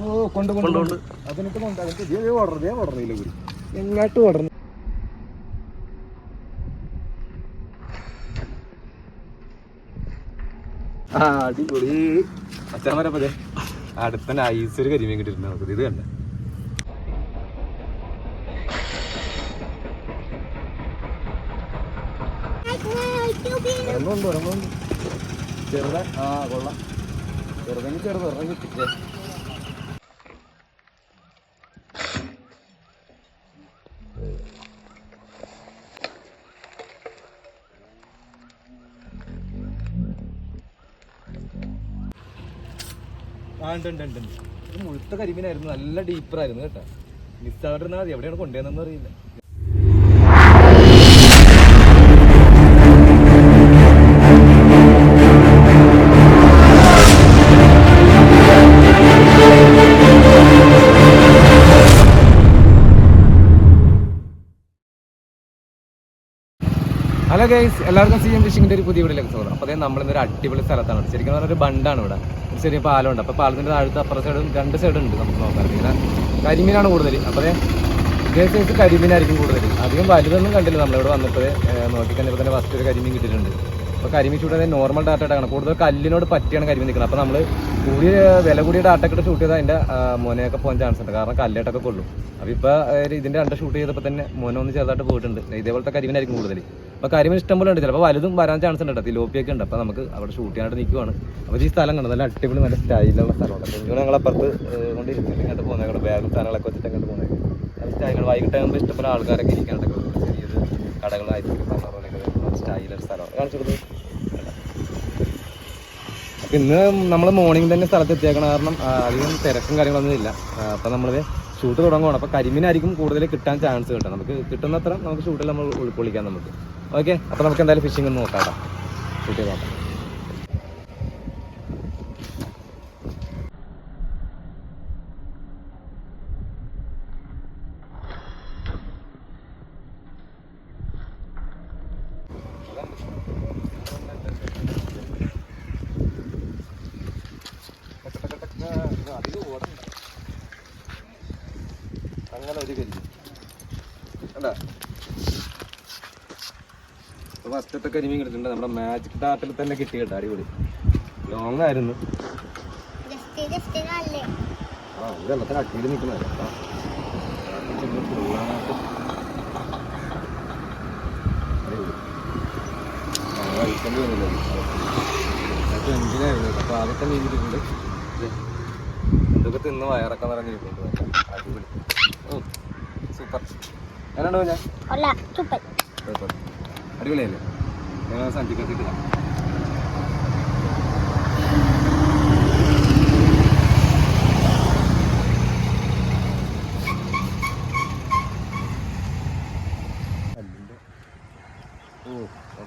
ഓ കൊണ്ട് കൊണ്ട് കൊണ്ട് അതിനിട്ട് കൊണ്ട് അതിന്റെ ഇതേ ഓർഡർ ഇതേ ഓർഡർ ഇല്ല കൂടി എങ്ങാട്ട് ഓർഡർ ആ അടിപൊളി. അച്ഛൻ വരപ്പതേ അടുത്തന്നെ ഐസൊരു കരിമീൻ കിട്ടിയിട്ടുണ്ട് നമുക്ക്. ഇത് കണ്ട? ചെറുത. ആ കൊള്ളാം. ചെറുതെങ്കിൽ ചെറുത് ഇറങ്ങി കിട്ടിച്ചേ മുഴുത്ത കരിമീനായിരുന്നു. നല്ല ഡീപ്പറായിരുന്നു കേട്ടോ. മിസ് ആവാണ്ടിരുന്നാൽ മതി എവിടെയാണ് കൊണ്ടുവന്നതെന്ന് അറിയില്ല. ഗൈസ് എല്ലാവർക്കും സി എം ഫിഷിങ്ങിന്റെ ഒരു പുതിയ വീട്ടിലേക്ക് സ്വാഗതം. അപ്പോൾ നമ്മൾ ഒരു അടിപൊളി സ്ഥലത്താണ് ശരിക്കും പറഞ്ഞാൽ ഒരു ബണ്ടാണ് ഇവിടെ. ഒരു ചെറിയ പാലമുണ്ട്. അപ്പോൾ പാലത്തിന്റെ താഴത്ത് അപ്പുറ സൈഡും രണ്ട് സൈഡും ഉണ്ട് നമുക്ക് നോക്കാൻ പിന്നെ കരിമീനാണ് കൂടുതൽ അപ്പോൾ ഇതേ സൈസ് കരിമീനായിരിക്കും കൂടുതൽ അധികം വലുതൊന്നും കണ്ടില്ല നമ്മളിവിടെ വന്നപ്പോൾ കണ്ടപ്പോൾ തന്നെ ഫസ്റ്റ് ഒരു കരിമീൻ കിട്ടിയിട്ടുണ്ട്. അപ്പോൾ കരിമീൻ ഷൂട്ട് നോർമൽ ഡാറ്റ ആണ് കൂടുതൽ കല്ലിനോട് പറ്റിയാണ് കരിമീൻ നിൽക്കുന്നത്. അപ്പോൾ നമ്മൾ കൂടിയ വില കൂടിയ ഡാറ്റ ഒക്കെ ഷൂട്ട് ചെയ്താൽ അതിന്റെ മോനെയൊക്കെ പോകാൻ ചാൻസ് ഉണ്ട്. കാരണം കല്ലേട്ടൊക്കെ കൊള്ളും. അപ്പോൾ ഇപ്പോൾ ഇതിന്റെ രണ്ട് ഷൂട്ട് ചെയ്തപ്പോൾ തന്നെ മോനെ ഒന്ന് ചെറുതായിട്ട് പോയിട്ടുണ്ട്. ഇതേപോലത്തെ കരിമീനായിരിക്കും കൂടുതൽ അപ്പോൾ കരിമീൻ ഇഷ്ടം പോലെ ഉണ്ട്. ചിലപ്പോൾ വലുതും വരാൻ ചാൻസ് ഉണ്ട് കേട്ടോ തിലോപ്പിയൊക്കെ ഉണ്ട്. അപ്പോൾ നമുക്ക് അവിടെ ഷൂട്ട് ചെയ്യാനായിട്ട് നിൽക്കുവാണ് അപ്പോൾ ഈ സ്ഥലം കണ്ടു? നല്ല അടിപൊളി നല്ല സ്റ്റൈലുള്ള സ്ഥലമാണ്. ഇവിടെ ഞങ്ങൾ അപ്പുറത്ത് കൊണ്ട് ഇങ്ങോട്ട് പോകുന്നത് ഇവിടെ ബാഗും വെച്ചിട്ട് അങ്ങോട്ട് പോകുന്നത് നല്ല സ്റ്റൈലാണ് വൈകിട്ടാകുമ്പോൾ ഇഷ്ടംപോലെ ആൾക്കാരൊക്കെ ഇരിക്കാനൊക്കെ പറഞ്ഞ പോലെ സ്റ്റൈലൊരു സ്ഥലമാണ് കാണിച്ചു ഇന്ന് നമ്മൾ മോർണിംഗ് തന്നെ സ്ഥലത്ത് എത്തിയേക്കണം കാരണം അധികം തിരക്കും കാര്യങ്ങളൊന്നും ഇല്ല. അപ്പൊ നമ്മൾ ഷൂട്ട് തുടങ്ങുകയാണ് അപ്പോൾ കരിമീനായിരിക്കും കൂടുതൽ കിട്ടാൻ ചാൻസ് കിട്ടുക നമുക്ക് കിട്ടുന്നത്ര നമുക്ക് ഷൂട്ടിൽ നമ്മൾ ഉൾക്കൊള്ളിക്കാം നമുക്ക്. ഓക്കെ? അപ്പോൾ നമുക്ക് എന്തായാലും ഫിഷിംഗ് ഒന്ന് നോക്കാം കേട്ടോ. ഷൂട്ട് ചെയ്ത് നോക്കാം അങ്ങനെ ഒരു കരിമീൻ കണ്ടാ ഫസ്റ്റത്തെ കരിമീൻ കിട്ടിയിട്ടുണ്ട്. നമ്മുടെ മാജിക് ഡാർട്ടിൽ തന്നെ കിട്ടി കേട്ടോ അടിപൊളി. ലോങ് ആയിരുന്നു. ആ ഇത് വെള്ളത്തിന് അട്ടിയിൽ നിൽക്കുന്നത് എഞ്ചിനായിരുന്നു അപ്പൊ ആദ്യത്തെ മീൻ കിട്ടിയിട്ടുണ്ട് ഇത് ഇതൊക്കെ തിന്ന് വയറൊക്കെ നിറഞ്ഞിരിക്കുന്നുണ്ട് അടിപൊളി. ഓ സൂപ്പർ എന്നാണ് ഞാൻ? സൂപ്പർ അടിപൊളിയല്ലേ? ഞങ്ങൾ ആ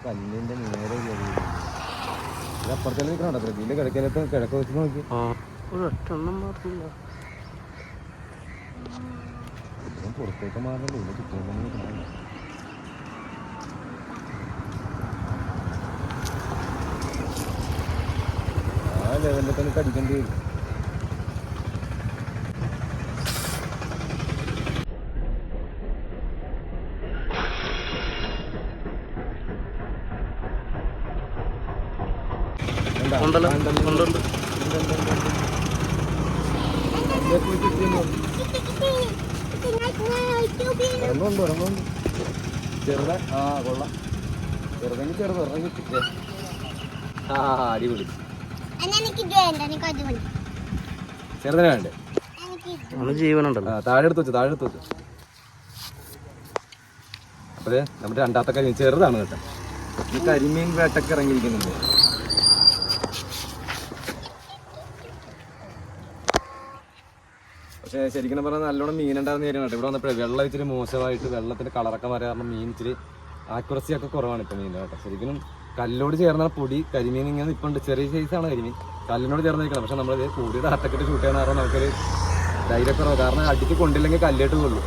കല്ലിന്റെ നേരെ കയറി. ഇത് അപ്പുറത്തേക്ക് നിൽക്കണോ പ്രതിന്റെ കിടക്കലത്ത് കിടക്ക വെച്ച് നോക്കി. ഇവൻ പുറത്തേക്ക് മാറണല്ലോ ഇവിടെ ചുറ്റും നിൽക്കണോ. ആ ലെവലിൽ തന്നെ കടിക്കേണ്ടി വരും? ഉണ്ടല്ലോ. ഉണ്ട്, ഉണ്ട്. ഇറങ്ങുന്നുണ്ട് ഇറങ്ങുന്നുണ്ട് ചെറുത ആ കൊള്ളാം ചെറുതെങ്കിൽ ചെറുത് ഇറങ്ങി ആ അടിപൊളി ചെറുതിനെ വേണ്ടേ? ജീവനുണ്ടല്ലോ. താഴെ എടുത്ത് വെച്ചു താഴെ എടുത്ത് വെച്ചു. അപ്പഴേ നമ്മുടെ രണ്ടാമത്തെ കരിമീൻ ചെറുതാണ് കേട്ടോ. ഈ കരിമീൻ വേട്ടക്ക് ഇറങ്ങിയിരിക്കുന്നുണ്ട്. പക്ഷേ ശരിക്കും പറഞ്ഞാൽ നല്ലോണം മീൻ ഉണ്ടാകുന്ന കാര്യം കേട്ടോ. ഇവിടെ വന്നപ്പോഴേ വെള്ളം ഇച്ചിരി മോശമായിട്ട് വെള്ളത്തിന്റെ കളറൊക്കെ മാറി കാരണം മീൻ ഇച്ചിരി ആക്യുറസി ഒക്കെ കുറവാണ് ഇപ്പൊ മീൻ കേട്ടോ. ശരിക്കും കല്ലോട് ചേർന്ന പൊടി കരിമീൻ ഇങ്ങനെ ഇപ്പം ഉണ്ട് ചെറിയ സൈസാണ് കരിമീൻ. കല്ലിനോട് ചേർന്ന് നിൽക്കണം പക്ഷെ നമ്മളിത് കൂടിയുടെ അട്ടക്കെട്ട് ഷൂട്ട് ചെയ്യണ കാരണം നമുക്കൊരു ധൈര്യക്കുറവ് കാരണം അടിച്ച് കൊണ്ടില്ലെങ്കിൽ കല്ലിട്ട് കൊള്ളു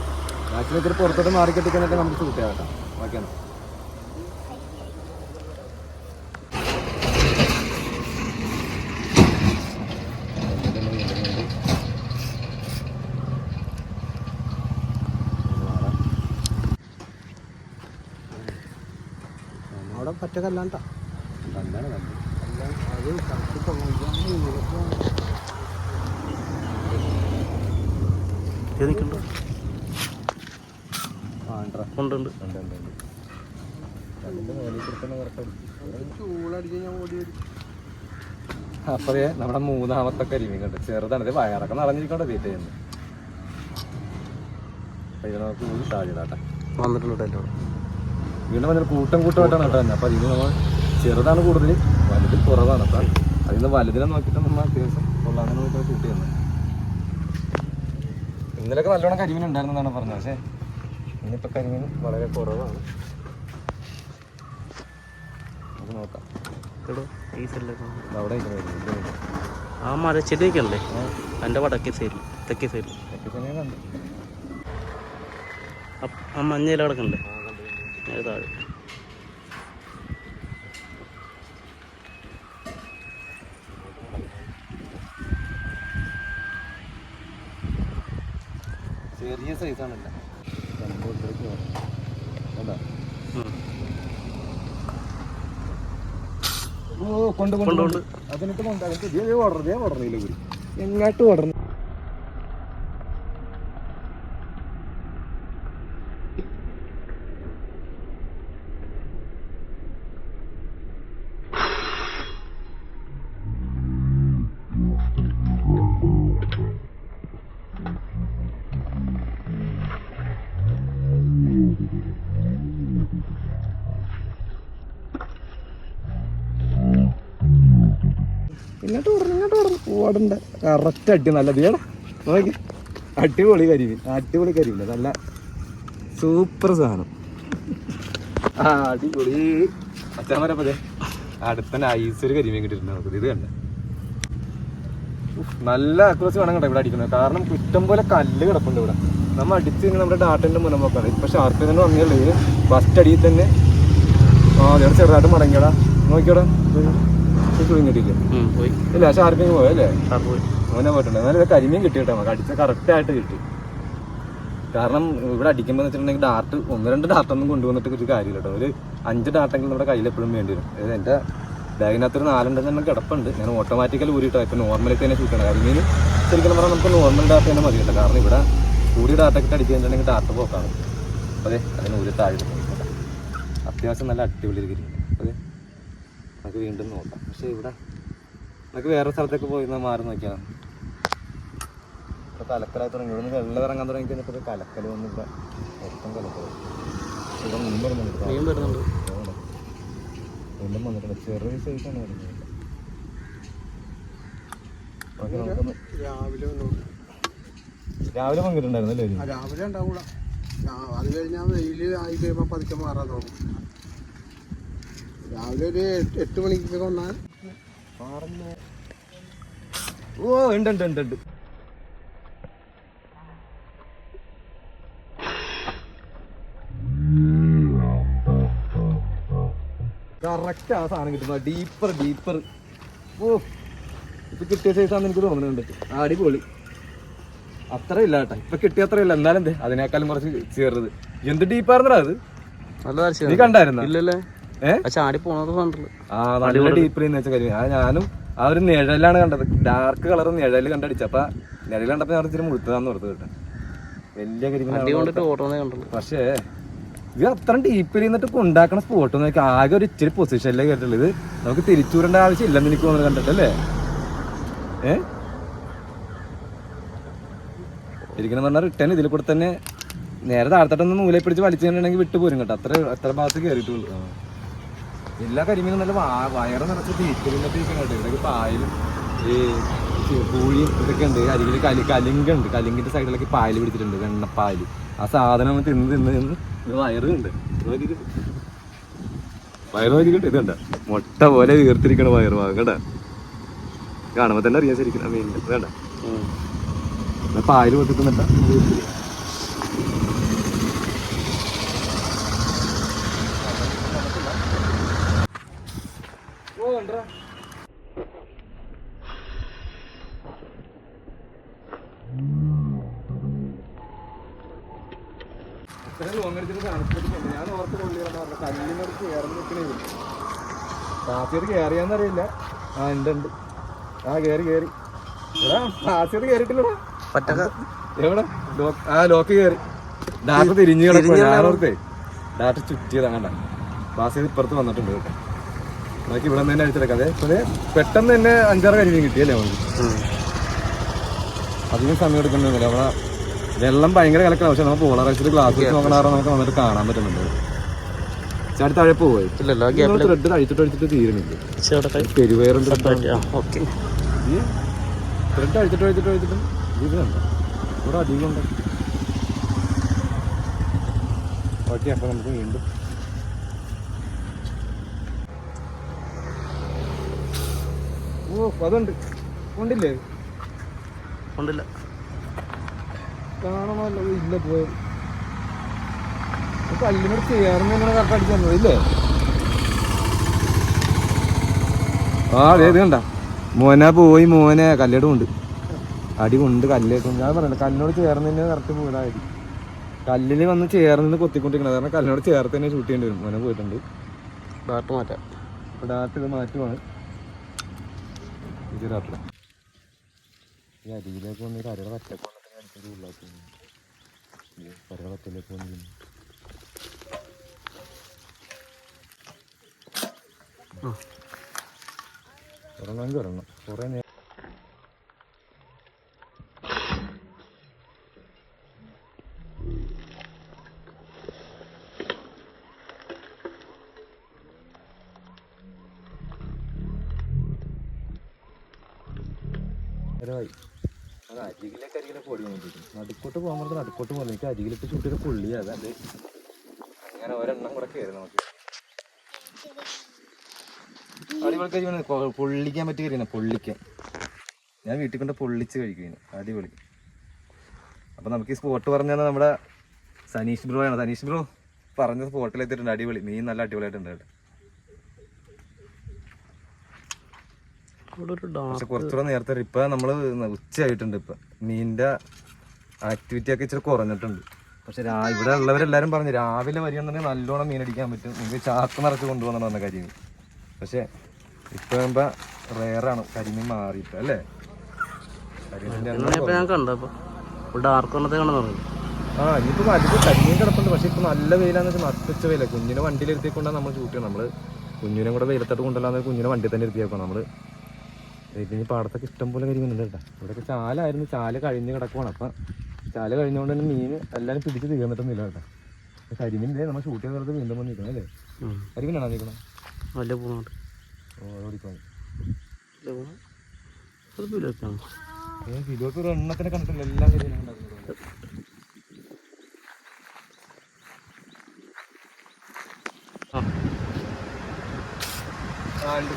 മാക്സിമം ഇത്തിരി പുറത്തോട്ട് മാറിക്കെട്ടിക്കാനൊക്കെ നമുക്ക് ഷൂട്ട് ചെയ്യാം കേട്ടോ. ഓക്കെയാണ്? പറ്റ കല്ലാണ്ട നിൽക്കണ്ടോ? ഉണ്ടോ. ഉണ്ട് അപ്പതേ നമ്മുടെ മൂന്നാമത്തെ കരിമീൻ കണ്ട്. ചെറുതാണ്. വയറൊക്കെ നടന്നിരിക്കണ്ട തീറ്റ ഇത് നമുക്ക് ഊരി വന്നിട്ടുണ്ട് വീണ്ടും വന്നിട്ട് കൂട്ടം കൂട്ടമായിട്ടാണ് കേട്ടോ അപ്പം അതിന് നമ്മൾ ചെറുതാണ് കൂടുതൽ വലുത് കുറവാണ്. അപ്പം അതിൽ നിന്ന് വലുതിനെ നോക്കിയിട്ട് നമ്മൾ അത്യാവശ്യം കൊള്ളാതെ നോക്കിയിട്ട് ഷൂട്ട് ചെയ്യുന്നത്. ഇന്നലെയൊക്കെ നല്ലോണം കരിമീൻ ഉണ്ടായിരുന്നതാണ് പറഞ്ഞത്. പക്ഷേ ഇന്നിപ്പോൾ കരിമീൻ വളരെ കുറവാണ്. നമുക്ക് നോക്കാം. അവിടെ. ആ മരച്ചെടി നിൽക്കണല്ലേ എന്റെ വടക്കേ സൈഡിൽ തെക്കേ സൈഡിൽ തന്നെ കണ്ടു. ആ മഞ്ഞ ഇല കിടക്കണ്ടേ അത് താഴെ ചെറിയ സൈസാണല്ല കൊണ്ട് കൊണ്ട് അതിനിട്ട് കൊണ്ട്. അതിനിട്ട് ഇതേ ഓർഡർ ഇതേ ഓർഡർ ഇല്ല ഗുരു എങ്ങാട്ട് ഓർഡർ ഇങ്ങോട്ട് ഓടണം ഇങ്ങോട്ട് ഓടണം ഓടണ്ട കറക്റ്റ് അടി നല്ല തീയണം നോക്കി. അടിപൊളി കരിമീൻ. അടിപൊളി കരിമീൻ. നല്ല സൂപ്പർ സാധനം. ആ അടിപൊളി. അച്ഛൻ വരപ്പതേ അടുത്ത ഒരു കരിമീൻ കിട്ടിയിട്ടുണ്ട് നമുക്ക്. ഇത് കണ്ട. നല്ല അക്രോസ് വേണം കേട്ടോ ഇവിടെ അടിക്കുന്നത്. കാരണം കുറ്റം പോലെ കല്ല് കിടപ്പുണ്ട് ഇവിടെ. നമ്മൾ അടിച്ച് കഴിഞ്ഞാൽ നമ്മുടെ ഡാറ്റന്റെ മുന്നേ നോക്കാറ് ഇപ്പൊ ഷാർപ്പ് തന്നെ വന്നിട്ടുള്ളത് ഫസ്റ്റ് അടിയിൽ തന്നെ. ആ ചെറുതായിട്ട് മടങ്ങിയടാ. നോക്കിയോടാ. ഉം, പോയി. ഇല്ല ഷാർപ്പിങ് പോയല്ലേ അങ്ങനെ പോയി. പോയിട്ടുണ്ട്. എന്നാലും കരിമീൻ കിട്ടി കേട്ടോ നമുക്ക്. അടിച്ച കറക്റ്റ് ആയിട്ട് കിട്ടി. കാരണം ഇവിടെ അടിക്കുമ്പോൾ വെച്ചിട്ടുണ്ടെങ്കിൽ ഡാർട്ട് ഒന്ന് രണ്ട് ഡാർട്ടൊന്നും കൊണ്ടുവന്നിട്ട് ഒരു കാര്യമില്ല കേട്ടോ. ഒരു അഞ്ച് ഡാർട്ടെങ്കിലും നമ്മുടെ കയ്യിൽ എപ്പോഴും വേണ്ടി വരും. അതായത് എന്റെ ബാഗിനകത്ത് ഒരു നാലുണ്ടെന്ന് കിടപ്പുണ്ട്. ഞാൻ ഓട്ടോമാറ്റിക്കലി ഊരിട്ടോ ഇപ്പം നോർമലിൽ തന്നെ ഷൂട്ടാണ് കരിമീൻ ശരിക്കും പറഞ്ഞാൽ നമുക്ക് നോർമൽ ഡാർട്ട് തന്നെ മതി കേട്ടോ. കാരണം ഇവിടെ കൂടി ഡാർട്ടൊക്കെ അടിച്ച് കഴിഞ്ഞിട്ടുണ്ടെങ്കിൽ ഡാർട്ട് പോക്കാണ്. അതെ അതിന് ഒരു താഴെ. അത്യാവശ്യം നല്ല അടിപൊളി ഇരിക്കുന്നു അതെ നമുക്ക് വീണ്ടും നോക്കാം. പക്ഷേ ഇവിടെ നമുക്ക് വേറെ സ്ഥലത്തേക്ക് പോയി ഒന്ന് മാറി നോക്കിയാൽ ഇപ്പോൾ കലക്കലായി തുടങ്ങി. ഇവിടെ നിന്ന് വെള്ളം ഇറങ്ങാൻ തുടങ്ങി കഴിഞ്ഞപ്പോൾ കലക്കൽ വന്നു ഇവിടെ മൊത്തം കലക്കൽ ഇവിടെ മുമ്പ് വരുന്നുണ്ട് മീൻ വരുന്നുണ്ട്. വീണ്ടും വന്നിട്ടുണ്ട്. ചെറിയ സൈസാണ് വരുന്നത് രാവിലെ രാവിലെ പങ്കിട്ടുണ്ടായിരുന്നു അല്ലേ ആ, രാവിലെ ഉണ്ടാവൂല. അത് കഴിഞ്ഞാൽ വെയിൽ ആയി കഴിയുമ്പോൾ പതുക്കെ മാറാൻ തുടങ്ങും. രാവിലെ ഒരു എട്ട് മണിക്ക് വന്നാൽ. ഓ ഉണ്ട് ഉണ്ട് ഉണ്ട് ഉണ്ട്. കറക്റ്റ് ആ സാധനം കിട്ടുന്ന. ഡീപ്പർ ഡീപ്പർ ഓ ഇപ്പൊ കിട്ടിയ സൈസാന്ന് എനിക്ക് തോന്നുന്നുണ്ട്. അടിപൊളി. അത്ര ഇല്ല കേട്ടോ. ഇപ്പൊ കിട്ടിയ അത്ര ഇല്ല. എന്നാലും എന്തേ അതിനേക്കാളും കുറച്ച് ചേർന്നത് എന്ത് ഡീപ്പായിരുന്നടാ അത്? നല്ല നീ കണ്ടായിരുന്ന? ഇല്ലല്ലേ? ചാടി പോണത് കണ്ടല്ലോ ഞാനും ആ ഒരു നിഴലാണ് കണ്ടത്. ഡാർക്ക് കളർ നിഴൽ കണ്ടടിച്ച. അപ്പൊ നിഴൽ കണ്ടപ്പോ ഞാൻ ഇച്ചിരി മുഴുത്തതാന്ന് ഓർത്ത് കേട്ടോ. വലിയ കരിമീൻ പക്ഷേ ഇത് അത്ര ഡീപ്പിൽ നിന്നിട്ട് ഉണ്ടാക്കുന്ന സ്പോട്ട് നോക്കി ആകെ ഒരു ഇച്ചിരി പൊസിഷനിലേ കേട്ടുള്ളൂ ഇത് നമുക്ക് തിരിച്ചുവിടേണ്ട ആവശ്യം ഇല്ലെന്ന് എനിക്ക് തോന്നുന്നു കണ്ടിട്ടല്ലേ ഏ? ശരിക്കും പറഞ്ഞാൽ റിട്ടേൺ ഇതിൽ കൂടെ തന്നെ നേരെ താഴത്തോട്ടൊന്ന് നൂലെ പിടിച്ച് വലിച്ചിട്ടുണ്ടെങ്കിൽ വിട്ടു പോരും കേട്ടോ. അത്ര അത്ര ഭാഗത്ത് കയറിയിട്ടുള്ളൂ. എല്ലാ കരിമീനും നല്ല വാ- വയറ് നിറച്ച് തീറ്റലിന്നൊക്കെ കേട്ടോ. ഇവിടെയൊക്കെ പായലും ഈ പൂഴിയും ഇതൊക്കെ ഉണ്ട്. അരികിൽ കലി കലിങ്കുണ്ട് കലിങ്കിന്റെ സൈഡിലൊക്കെ പായൽ പിടിച്ചിട്ടുണ്ട്. വെണ്ണപ്പായൽ ആ സാധനം തിന്ന് തിന്ന് തിന്ന് വയറുണ്ട് വയറ് നോക്കിയിട്ട് ഇതുണ്ട്. മുട്ട പോലെ വീർത്തിരിക്കണ വയറ് കേട്ടാ. കാണുമ്പോ തന്നെ അറിയാൻ ശരിക്കും. വേണ്ട പായൽ പൊട്ടിക്കുന്നിട്ട ലോങ് തണുപ്പിട്ടുണ്ട് ഞാൻ ഓർത്ത് കൊള്ളിയാണ് പറഞ്ഞ കല്ലിനടുത്ത് കയറി നിൽക്കണേ കാസിയത് കയറിയാന്നറിയില്ല ആ ഉണ്ട് ഉണ്ട്. ആ കേറി കേറി. എടാ കാസിയത് കേറിട്ടില്ലടാ പറ്റക്ക. എവിടെ? ലോക്ക് ആ ലോക്ക് കയറി ഡാറ്റ തിരിഞ്ഞു ഞാനോർത്തേ ഡാറ്റ ചുറ്റിയതാ കണ്ട ഇപ്പുറത്ത് വന്നിട്ടുണ്ട് കേട്ടോ. ബാക്കി ഇവിടെ തന്നെ അടിച്ചെടുക്കാം അതെ പക്ഷേ പെട്ടെന്ന് തന്നെ അഞ്ചാറ് കരിമീൻ കിട്ടിയല്ലേ നമുക്ക്? അധികം സമയം എടുക്കുന്നുണ്ടല്ലോ അവിടെ വെള്ളം ഭയങ്കര കലക്കാണ്. പക്ഷെ നമുക്ക് പോളറൈസ്ഡ് ഗ്ലാസ് വെച്ച് നോക്കണ കാരണം നമുക്ക് വന്നിട്ട് കാണാൻ പറ്റുന്നുണ്ട്. ചാടി താഴെ പോയി ത്രെഡ് അഴിച്ചിട്ട് അഴിച്ചിട്ട് തീരുന്നില്ല. പെരുവേറുണ്ട് ത്രെഡ് അഴിച്ചിട്ട് അഴിച്ചിട്ട് അഴിച്ചിട്ടും ഇത് കണ്ടോ? ഇവിടെ അധികം ഉണ്ട്. ഓക്കെ അപ്പൊ നമുക്ക് വീണ്ടും ഓ അതുണ്ട്. കൊണ്ടില്ലേ കൊണ്ടില്ല കാണണമല്ലോ. ഇല്ല പോയത് കല്ലിനോട് ചേർന്ന് ഇങ്ങനെ കറക്റ്റ് അടിച്ചു തന്നത് ഇല്ലേ? ആ അതെ ഇത് കണ്ട. മോനെ പോയി മോനെ. കല്ലേടും ഉണ്ട്. അടി കൊണ്ട് കല്ലേക്കും ഞാൻ പറയണ്ട കല്ലിനോട് ചേർന്ന് തന്നെ കറക്റ്റ് പോയതായി കല്ലിൽ വന്ന് ചേർന്ന് കൊത്തിക്കൊണ്ടിരിക്കണത്. കാരണം കല്ലിനോട് ചേർത്ത് തന്നെ ഷൂട്ട് ചെയ്യേണ്ടി വരും. മോനെ പോയിട്ടുണ്ട്. ഡാറ്റ് മാറ്റാം. ഡാറ്റ് ഇത് മാറ്റുവാണ്. രാത്രി ഈ അരിയിലേക്ക് വന്ന് ഒരു അരയുടെ വറ്റൊക്കെ വന്നിട്ട് അടുത്തൊരു ഉള്ളാക്കി. അരയുടെ വറ്റയിലേക്ക് വന്ന് ഉറങ്ങാൻ ഉറങ്ങാം കുറേ നേരം അത് അരികിലേക്ക് പൊടി ഓടി വന്നിരിക്കും നടുക്കോട്ട് പോകാൻ പറഞ്ഞാൽ നടുക്കോട്ട് പോകുന്ന എനിക്ക് അരികിലേക്ക് ചൂട്ടിയൊരു പുള്ളി അതെ അങ്ങനെ ഒരെണ്ണം കൂടെ കയറി നമുക്ക്. അടിപൊളി പൊള്ളിക്കാൻ പറ്റി കരിയാണ് പൊള്ളിക്കാൻ ഞാൻ വീട്ടിൽ കൊണ്ട് പൊള്ളിച്ച് കഴിക്കുന്നു അടിപൊളി അപ്പൊ നമുക്ക് ഈ സ്പോട്ട് പറഞ്ഞാൽ നമ്മുടെ സനീഷ് ബ്രോ ആണ്. സനീഷ് ബ്രോ പറഞ്ഞ സ്പോട്ടിൽ എത്തിയിട്ടുണ്ട് അടിപൊളി. മീൻ നല്ല അടിപൊളിയായിട്ടുണ്ട് കേട്ടോ ഇവിടെ ഒരു ഡാ പക്ഷെ കുറച്ചുകൂടെ നേരത്തെ. ഇപ്പൊ നമ്മൾ ഉച്ചയായിട്ടുണ്ട് ഇപ്പൊ. മീനിന്റെ ആക്ടിവിറ്റി ഒക്കെ ഇച്ചിരി കുറഞ്ഞിട്ടുണ്ട്. പക്ഷെ ഇവിടെ ഉള്ളവരെല്ലാരും പറഞ്ഞു രാവിലെ വരികയെന്നുണ്ടെങ്കിൽ നല്ലോണം മീൻ അടിക്കാൻ പറ്റും. നിങ്ങൾക്ക് ചാക്ക് നിറച്ച് കൊണ്ടുപോകണം പറഞ്ഞ കരിമീൻ പക്ഷെ ഇപ്പൊ ആകുമ്പോ റേറാണ് കരിമീൻ മാറിയിട്ട് അല്ലേ? ആ ഇനിയിപ്പോ അധികം കരിമീൻ കിടപ്പുണ്ട്. പക്ഷെ ഇപ്പൊ നല്ല വെയിലാന്ന് വെച്ചാൽ നട്ടുച്ച വെയില. കുഞ്ഞിനെ വണ്ടിയിൽ ഇരുത്തിക്കൊണ്ടാണ് നമ്മൾ ഷൂട്ട് ചെയ്യണം നമ്മൾ കുഞ്ഞിനെ കൂടെ വെയിലത്തോട്ട് കൊണ്ടല്ലാന്ന് കുഞ്ഞിനെ വണ്ടി തന്നെ ഇരുത്തിയേക്കണം. നമ്മൾ ഇനി പാടത്തൊക്കെ ഇഷ്ടം പോലെ കരിമീനുണ്ട് കേട്ടോ. ഇവിടെയൊക്കെ ചാലായിരുന്നു. ചാല കഴിഞ്ഞ് കിടക്കുവാണ്. അപ്പം ചാല കഴിഞ്ഞുകൊണ്ട് തന്നെ മീൻ എല്ലാവരും പിടിച്ച് തീർന്നിട്ടൊന്നുമില്ല കേട്ടോ. കരിമീൻ ഇതേ നമ്മൾ ഷൂട്ട് ചെയ്ത് വീണ്ടും വന്ന് നിൽക്കണം അല്ലേ കരിമീനാണോ നിൽക്കണം നല്ല പോകുന്നുണ്ട് ഓടിക്കണം കിലോക്ക് ഒരു എണ്ണത്തിനെ കണ്ടിട്ടില്ല. എല്ലാം കരിമീനും ഉണ്ടാക്കുന്നത് ആ ആ ഉണ്ട്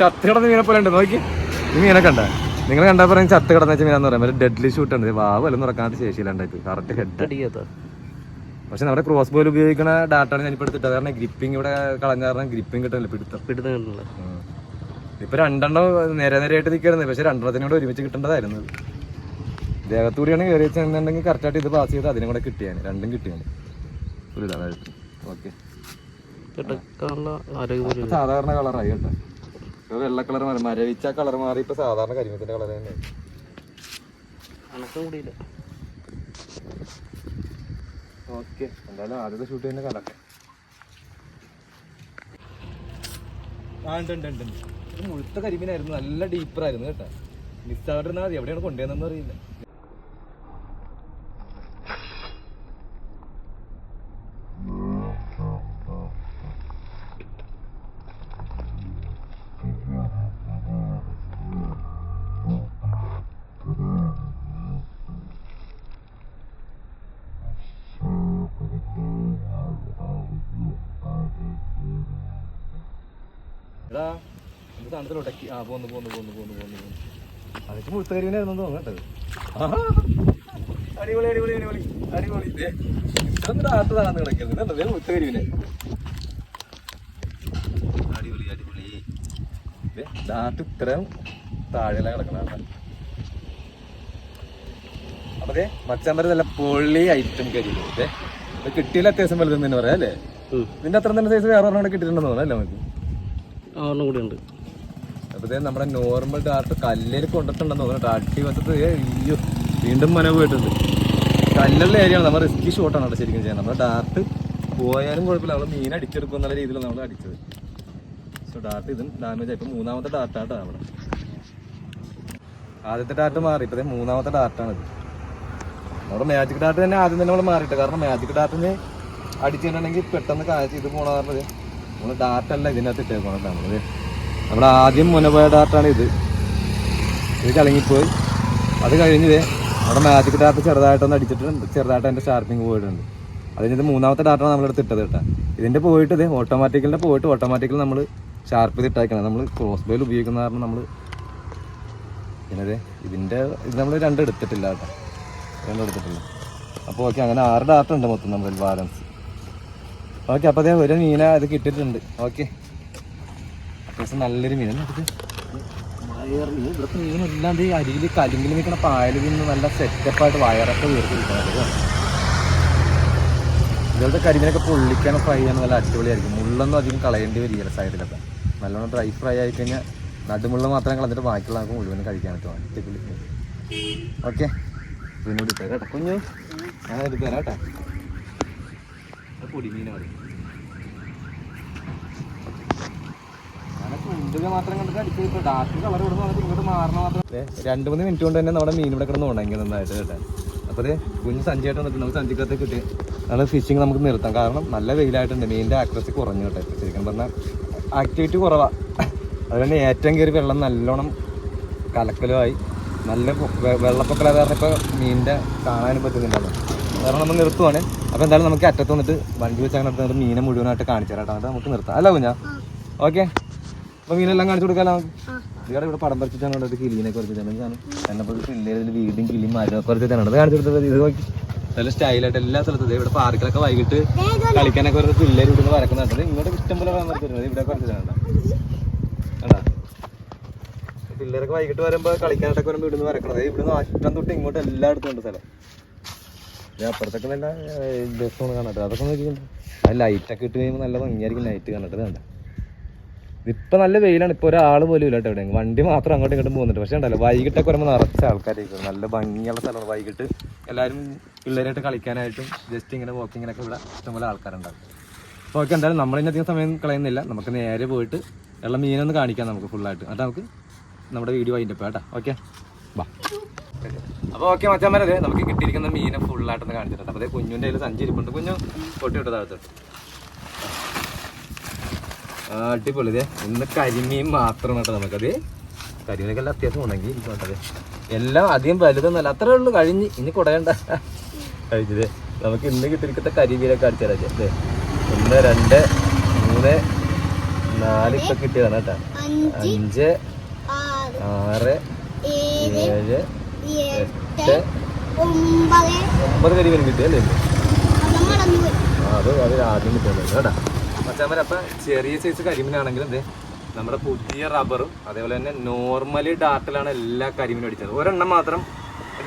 ചത്ത് കിടന്ന മീനെ പോലെ ഉണ്ട്. നോക്കി. ഈ മീനെ കണ്ട? നിങ്ങൾ കണ്ടാ പറയും ചത്ത് കിടന്ന വെച്ച മീനാന്ന് പറയാം. ഡെഡ്ലി ഷൂട്ട് ഉണ്ട്. വാവ് എല്ലാം തുറക്കാണ്ട് ശേഷിയിലുണ്ടായിട്ട് കറക്റ്റ് ഹെഡ് അടിക്കാത്ത പക്ഷെ നമ്മുടെ ക്രോസ് ബോൾ ഉപയോഗിക്കുന്ന ഡാറ്റാണ് ഞാനിപ്പോൾ എടുത്തിട്ട് കാരണം ഗ്രിപ്പിംഗ് ഇവിടെ കളഞ്ഞ കാരണം ഗ്രിപ്പിംഗ് കിട്ടില്ല പിടുത്തം. പിടുത്തം കിട്ടുന്നില്ല ഇപ്പൊ രണ്ടെണ്ണം നേരെ നേരെയായിട്ട് നിൽക്കുന്നത് പക്ഷെ രണ്ടെണ്ണത്തിനോട് ഒരുമിച്ച് കിട്ടേണ്ടതായിരുന്നു. ദേഹത്തൂടിയാണ് കയറി വെച്ചിട്ടുണ്ടെങ്കിൽ കറക്റ്റായിട്ട് ഇത് പാസ് ചെയ്ത് അതിനും കൂടെ കിട്ടിയാണ് രണ്ടും കിട്ടിയാണ് ഒരു ഓക്കെ സാധാരണ കളറായി കേട്ടോ. ഇപ്പൊ വെള്ള കളർ മാറി. മരവിച്ച കളർ മാറി ഇപ്പൊ സാധാരണ കരിമത്തിന്റെ കളർ തന്നെ. കണക്കും കൂടിയില്ല. ഓക്കെ. എന്തായാലും ആദ്യത്തെ ഷൂട്ട് തന്നെ കലക്കെ ആ ഉണ്ട് ഉണ്ട് ഉണ്ട് ഉണ്ട്. ഇത് മുഴുത്ത കരിമീനായിരുന്നു. നല്ല ഡീപ്പറായിരുന്നു കേട്ടോ. മിസ്സാവിട്ടിരുന്നാൽ മതി. എവിടെയാണ് കൊണ്ടുവന്നെന്ന് അറിയില്ല. ആ പോന്ന് പോന്ന് പോന്ന് പോന്ന് പോന്ന് പോന്ന്. അതൊക്കെ കേട്ടത്. ആഹാ. അടിപൊളി അടിപൊളി അടിപൊളി അടിപൊളി. ദേ, ഇതൊന്നും ദേ മുഴുത്ത കരിമീനെ അടിപൊളി അടിപൊളി. ദേ, ദാട്ട് ഇത്രയും താഴെയല്ല കിടക്കണ അതെ മച്ചാമ്പര നല്ല പൊള്ളി ഐറ്റം കരിയില്ല അതെ കിട്ടിയില്ല അത്യാവശ്യം വലുതെന്ന് തന്നെ പറയാം അല്ലേ? നിന്റെ അത്ര തന്നെ സൈസ് വേറെ ഒരെണ്ണം കൂടെ കിട്ടിയിട്ടുണ്ടെന്ന് തോന്നുന്നു അല്ലേ നമുക്ക്? ആ ഒരെണ്ണം കൂടി ഉണ്ട് അപ്പൊ ഇതേ നമ്മുടെ നോർമൽ ഡാർട്ട് കല്ലിൽ കൊണ്ടിട്ടുണ്ടെന്ന് തോന്നുന്നു. അട്ടി വന്നിട്ട് അയ്യോ വീണ്ടും മന പോയിട്ടുണ്ട് കല്ലുള്ള ഏരിയ നമ്മൾ റിസ്കി ഷോട്ടാണ് അവിടെ ശരിക്കും ചെയ്യുന്നത്. നമ്മുടെ ഡാർട്ട് പോയാലും കുഴപ്പമില്ല. നമ്മൾ മീൻ അടിച്ചെടുക്കും എന്നുള്ള രീതിയിൽ നമ്മൾ അടിച്ചത്. സോ ഡാർട്ട് ഇതും ഡാമേജ് ആയി ഇപ്പൊ മൂന്നാമത്തെ ഡാർട്ടാട്ടോ അവിടെ. ആദ്യത്തെ ഡാർട്ട് മാറി. ഇപ്പൊ ദേ മൂന്നാമത്തെ ഡാർട്ടാണ് ഇത് നമ്മുടെ മാജിക് ഡാർട്ട് തന്നെ ആദ്യം തന്നെ നമ്മൾ മാറിയിട്ട് കാരണം മാജിക് ഡാർട്ടിന് അടിച്ചിട്ടുണ്ടെങ്കിൽ പെട്ടെന്ന് കാഴ്ച ഇത് പറഞ്ഞത് നമ്മൾ ഡാർട്ട് അല്ല ഇതിനകത്ത് ഇട്ടേക്കണം നമ്മളത് നമ്മുടെ ആദ്യം മുനപോയ ഡാർട്ടാണ് ഇത്. ഇത് കലങ്ങിപ്പോയി. അത് കഴിഞ്ഞത് നമ്മുടെ മാജിക് ഡാർട്ട് ചെറുതായിട്ടൊന്ന് അടിച്ചിട്ടുണ്ട്. ചെറുതായിട്ട് അതിന്റെ ഷാർപ്പിംഗ് പോയിട്ടുണ്ട്. അത് കഴിഞ്ഞത് മൂന്നാമത്തെ ഡാർട്ടാണ് നമ്മളെടുത്ത് ഇട്ടത് കേട്ടോ. ഇതിന്റെ പോയിട്ട് ഇത് ഓട്ടോമാറ്റിക്കലിന്റെ പോയിട്ട് ഓട്ടോമാറ്റിക്കൽ നമ്മൾ ഷാർപ്പ് ചെയ്ത് ഇട്ടേക്കണം. നമ്മൾ ക്രോസ് ബോയിൽ ഉപയോഗിക്കുന്ന കാരണം നമ്മൾ പിന്നെ ഇതിന്റെ ഇത് നമ്മൾ രണ്ട് എടുത്തിട്ടില്ല കേട്ടോ. രണ്ട് എടുത്തിട്ടില്ല. അപ്പോൾ ഓക്കെ അങ്ങനെ ആറ് ഡാർട്ടുണ്ട് മൊത്തം നമ്മൾ ബാലൻസ് ഓക്കെ അപ്പോൾ അതേ ഒരു മീന അത് കിട്ടിയിട്ടുണ്ട്. ഓക്കെ അത്യാവശ്യം നല്ലൊരു ഈ ഇവിടുത്തെ മീനെല്ലാം ഈ അരിയിൽ കലിങ്കിൽ നിൽക്കുന്ന പായൽ നിന്ന് നല്ല സെറ്റപ്പായിട്ട് വയറൊക്കെ വീർത്തിരിക്കുന്നത് ഇതുപോലത്തെ കരിമീനൊക്കെ പൊള്ളിക്കാൻ ഫ്രൈ ചെയ്യാൻ നല്ല അടിപൊളിയായിരിക്കും. മുള്ളൊന്നും അധികം കളയേണ്ടി വരികയില്ല സൈഡിലൊക്കെ. നല്ലോണം ഡ്രൈ ഫ്രൈ ആയി കഴിഞ്ഞാൽ നടുമുള്ള മാത്രം കളഞ്ഞിട്ട് ബാക്കിയുള്ള നമുക്ക് മുഴുവനും കഴിക്കാൻ പറ്റും. അടിപൊളി ഓക്കെ. പിന്നെ എടുത്തരാം കേട്ടോ കുഞ്ഞു. ഞാൻ എടുത്തരാം കേട്ടോ. പൊടിമീനെ മതി മാത്രം കണ്ടിട്ട് അടിച്ച് ഇപ്പൊ ഡാർക്ക് കളർ ഇവിടെ വന്നിട്ട് ഇങ്ങോട്ട് മാറണ മാത്രം രണ്ട് മൂന്ന് മിനിറ്റ് കൊണ്ട് തന്നെ നമ്മുടെ മീൻ ഇവിടെ കിടന്ന് ഉണങ്ങി നന്നായിട്ട് കേട്ടെ. അപ്പോൾ അതെ കുഞ്ഞ് സഞ്ചിയായിട്ട് വന്നിട്ട് നമുക്ക് സഞ്ചിക്കകത്ത് കിട്ടി. നമ്മൾ ഫിഷിങ് നമുക്ക് നിർത്താം. കാരണം നല്ല വെയിലായിട്ടുണ്ട്. മീനിന്റെ ആക്രസി കുറഞ്ഞു കേട്ടെ ശരിക്കും പറഞ്ഞാൽ ആക്ടിവിറ്റി കുറവാ. അതുകൊണ്ട് ഏറ്റവും കയറി വെള്ളം നല്ലോണം കലക്കലുമായി. നല്ല വെള്ളപ്പൊക്കലായ കാരണം ഇപ്പോൾ മീനിന്റെ കാണാനും പറ്റുന്നുണ്ടാവും കാരണം നമ്മൾ നിർത്തുവാണ്. അപ്പോൾ എന്തായാലും നമുക്ക് അറ്റത്ത് വന്നിട്ട് വണ്ടി വെച്ച് അങ്ങനെ മീനെ മുഴുവനായിട്ട് കാണിച്ചു തരാം നമുക്ക് നിർത്താം. അല്ല കുഞ്ഞാ? ഓക്കെ അപ്പോൾ മീനെല്ലാം കാണിച്ചു കൊടുക്കാലോ? ഇവിടെ ഇവിടെ പടം പറിച്ചിട്ടാണ് ഇവിടെ കിളിനെ കുറച്ചിട്ടാണ്. തന്നെ പിള്ളേർ വീടും കിളിയും മരമൊക്കെ കുറച്ചിട്ടാണ് കാണിച്ചു കൊടുത്തത് ഇത് നോക്കി. നല്ല സ്റ്റൈലായിട്ട് എല്ലാ സ്ഥലത്തും. ഇവിടെ പാർക്കിലൊക്കെ വൈകിട്ട് കളിക്കാനൊക്കെ ഒരു പിള്ളേർ ഇവിടെ വരക്കുന്നുണ്ട് ഇങ്ങോട്ട് ഇഷ്ടംപോലെ പടം പറ്റുന്നത് ഇവിടെ കുറച്ചിട്ടാണ് തന്നെ പിള്ളേരൊക്കെ വൈകിട്ട് വരുമ്പോൾ കളിക്കാനായിട്ടൊക്കെ വരുമ്പോൾ ഇവിടുന്ന് വരക്കണത്. ഇവിടുന്ന് അറ്റം തൊട്ട് ഇങ്ങോട്ട് എല്ലായിടത്തും ഉണ്ട് സ്ഥലം. ഞാൻ അപ്പുറത്തൊക്കെ നല്ല ബസ് ഒന്ന് കാണട്ടെ അതൊക്കെ നോക്കിയിട്ടുണ്ട് ആ ലൈറ്റൊക്കെ ഇട്ട് കഴിയുമ്പോൾ നല്ല ഭംഗിയായിരിക്കും ലൈറ്റ് കാണട്ടെ കണ്ട? ഇപ്പൊ നല്ല വെയിലാണ്. ഇപ്പൊ ഒരാൾ പോലും ഇല്ല കേട്ടോ ഇവിടെ. വണ്ടി മാത്രം അങ്ങോട്ടും ഇങ്ങോട്ടും പോകുന്നുണ്ട്. പക്ഷേ ഉണ്ടല്ലോ വൈകിട്ടൊക്കെ വരുമ്പോൾ നിറച്ച ആൾക്കാരായിരിക്കും. നല്ല ഭംഗിയുള്ള സ്ഥലമാണ്. വൈകിട്ട് എല്ലാവരും പിള്ളേരായിട്ട് കളിക്കാനായിട്ടും ജസ്റ്റ് ഇങ്ങനെ വാക്കിങ്ങിനൊക്കെ ഇവിടെ ഇഷ്ടംപോലെ ആൾക്കാരുണ്ടാവും. അപ്പോൾ ഓക്കെ എന്തായാലും നമ്മളിനധികം സമയം കളയുന്നില്ല. നമുക്ക് നേരെ പോയിട്ട് ഉള്ള മീനൊന്ന് കാണിക്കാം നമുക്ക് ഫുള്ളായിട്ട് അത് നമുക്ക് നമ്മുടെ വീഡിയോ അതിന്റെ കേട്ടോ. ഓക്കെ? ബാ. അപ്പോൾ ഓക്കെ മച്ചാന്മാരെ നമുക്ക് കിട്ടിയിരിക്കുന്ന മീനെ ഫുള്ളായിട്ടൊന്ന് കാണിച്ചിട്ടുണ്ട്. അപ്പോൾ അതേ കുഞ്ഞുന്റെ കയ്യിൽ സഞ്ചി ഇരിപ്പുണ്ട് കുഞ്ഞു പൊട്ടി വിട്ടത് താഴത്തോട്ട്. ആ, അടിപൊളി ഇതേ ഇന്ന് കരിമീൻ മാത്രമാണ് കേട്ടോ നമുക്കത്. കരിമീനൊക്കെ എല്ലാം അത്യാവശ്യം ഉണങ്ങി കേട്ടത് എല്ലാം അധികം വലുതൊന്നുമല്ല അത്രേ ഉള്ളൂ കഴിഞ്ഞ്. ഇനി കുടയണ്ട. കഴിഞ്ഞത് നമുക്ക് ഇന്ന് കിട്ടിയിരിക്കുന്ന കരിമീനൊക്കെ അടിച്ചു തരാം അതെ ഒന്ന് രണ്ട് മൂന്ന് നാല് ഇപ്പൊ കിട്ടിയതാണ് കേട്ടോ. അഞ്ച് ആറ് ഏഴ് എട്ട് ഒമ്പത്. കരിമീൻ കിട്ടിയല്ലേ അത് അത് ആദ്യം കിട്ടുന്നത് കേട്ടാ. മച്ചാമര അപ്പൊ ചെറിയ സൈസ് കരിമീനാണെങ്കിലും എന്തേ നമ്മുടെ പുതിയ റബ്ബറും അതേപോലെ തന്നെ നോർമലി ഡാർട്ടിലാണ് എല്ലാ കരിമീനും അടിച്ചത്. ഒരെണ്ണം മാത്രം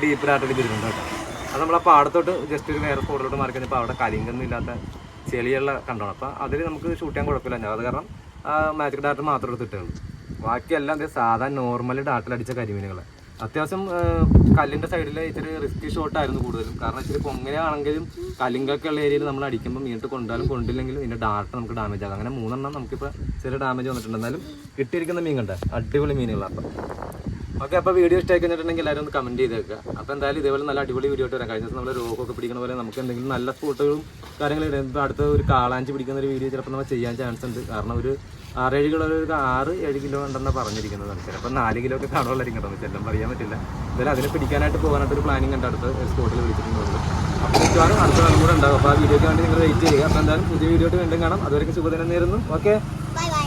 ഡീപ്പ് ഡാർട്ട് അടിച്ചിട്ടുണ്ട് കേട്ടോ. അത് നമ്മൾ ആ പാടത്തോട്ട് ജസ്റ്റ് ഒരു വേറെ സ്പോട്ടിലോട്ട് മാറി കഴിഞ്ഞപ്പോൾ അവിടെ കരിങ്കൊന്നും ഇല്ലാത്ത ചെളിയുള്ള കണ്ടോണം. അപ്പോൾ അതിൽ നമുക്ക് ഷൂട്ട് ചെയ്യാൻ കുഴപ്പമില്ല. അത് കാരണം മാജിക് ഡാർട്ട് മാത്രം എടുത്തിട്ടുള്ളൂ ബാക്കിയെല്ലാം എന്തേ സാധാ നോർമലി ഡാർട്ടിൽ അടിച്ച കരിമീനുകൾ അത്യാവശ്യം കല്ലിന്റെ സൈഡിൽ ഇച്ചിരി റിസ്ക് ഷോട്ട് ആയിരുന്നു കൂടുതലും. കാരണം ഇച്ചിരി പൊങ്ങനെയാണെങ്കിലും കല്ലിങ്കൊക്കെ ഉള്ള ഏരിയയിൽ നമ്മൾ അടിക്കുമ്പോൾ മീനിട്ട് കൊണ്ടാലും കൊണ്ടില്ലെങ്കിലും ഇതിന്റെ ഡാർട്ട് നമുക്ക് ഡാമേജ് ആകും. അങ്ങനെ മൂന്നെണ്ണം നമുക്കിപ്പോൾ ചെറിയ ഡാമേജ് വന്നിട്ടുണ്ട്. എന്നാലും കിട്ടിയിരിക്കുന്ന മീൻ കണ്ട? അടിപൊളി മീനുകളാണ് അപ്പം. ഓക്കെ അപ്പോൾ വീഡിയോ ഇഷ്ടമായി കഴിഞ്ഞിട്ടുണ്ടെങ്കിൽ എല്ലാവരും ഒന്ന് കമന്റ് ചെയ്തേക്കുക അപ്പോൾ എന്തായാലും ഇതേപോലെ നല്ല അടിപൊളി വീഡിയോ ആയിട്ട് വരാം. കഴിഞ്ഞ ദിവസം നമ്മൾ രോഗമൊക്കെ പിടിക്കുന്ന പോലെ നമുക്ക് എന്തെങ്കിലും നല്ല സ്പോട്ടുകളും കാര്യങ്ങളും. അടുത്ത ഒരു കാളാഞ്ചി പിടിക്കുന്ന ഒരു വീഡിയോ ചിലപ്പോൾ നമ്മൾ ചെയ്യാൻ ചാൻസ് ഉണ്ട്. കാരണം ഒരു ആറേഴ് കിലോ ഒരു ആറ് ഏഴ് കിലോ ഉണ്ടെന്ന് പറഞ്ഞിരിക്കുന്നത് ചിലപ്പോൾ നാല് കിലോ ഒക്കെ കാണുള്ളായിരിക്കും കേട്ടോ ചെല്ലം പറയാൻ പറ്റില്ല. എന്തായാലും അതിനെ പിടിക്കാനായിട്ട് പോകാനായിട്ട് ഒരു പ്ലാനിങ് ഉണ്ട് അടുത്ത സ്പോട്ടിൽ വിളിച്ചിട്ടുണ്ട് അപ്പോൾ മിക്കവാറും അടുത്ത നാളും കൂടെ ഉണ്ടാവും. അപ്പോൾ ആ വീഡിയോയ്ക്ക് വേണ്ടി നിങ്ങൾ വെയിറ്റ് ചെയ്യുക. അപ്പോൾ എന്തായാലും പുതിയ വീഡിയോ ആയിട്ട് വീണ്ടും കാണാം. അതുവരെയൊക്കെ ശുഭദിനം നേരുന്നു. Okay bye bye